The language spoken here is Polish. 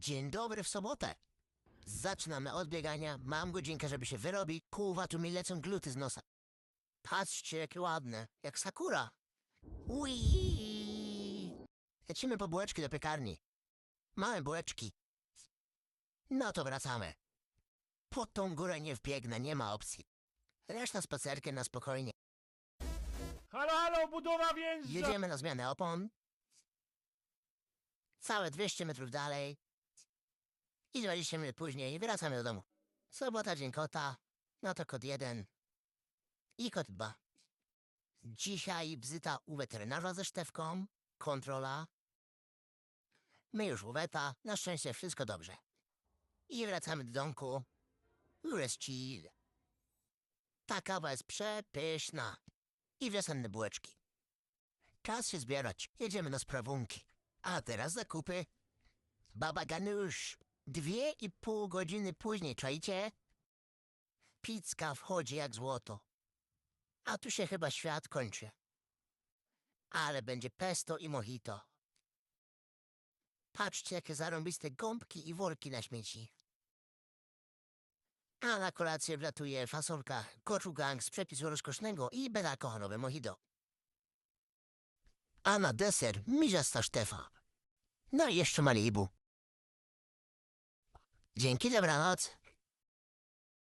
Dzień dobry w sobotę. Zaczynamy od biegania. Mam godzinkę, żeby się wyrobić. Kuwa, tu mi lecą gluty z nosa. Patrzcie, jakie ładne. Jak sakura. Ui! Lecimy po bułeczki do piekarni. Małe bułeczki. No to wracamy. Pod tą górę nie wbiegnę, nie ma opcji. Reszta spacerkiem na spokojnie. Halo, halo, budowa wjeżdża! Jedziemy na zmianę opon. Całe 200 metrów dalej. I 20 minut później wracamy do domu. Sobota, dzień kota. No to kot jeden. I kot dwa. Dzisiaj wizyta u weterynarza ze Sztewką. Kontrola. My już u weta. Na szczęście wszystko dobrze. I wracamy do domku. Jest chill. Ta kawa jest przepyszna. I wiosenne bułeczki. Czas się zbierać. Jedziemy na sprawunki. A teraz zakupy. Baba Ganusz. Dwie i pół godziny później, czajcie? Pizka wchodzi jak złoto. A tu się chyba świat kończy. Ale będzie pesto i mojito. Patrzcie, jakie zarąbiste gąbki i worki na śmieci. A na kolację wlatuje fasolka koczugang z przepisu rozkosznego i bezalkoholowe mojito. A na deser miziasta Sztefa. No i jeszcze Malibu. Dzięki, dobranoc.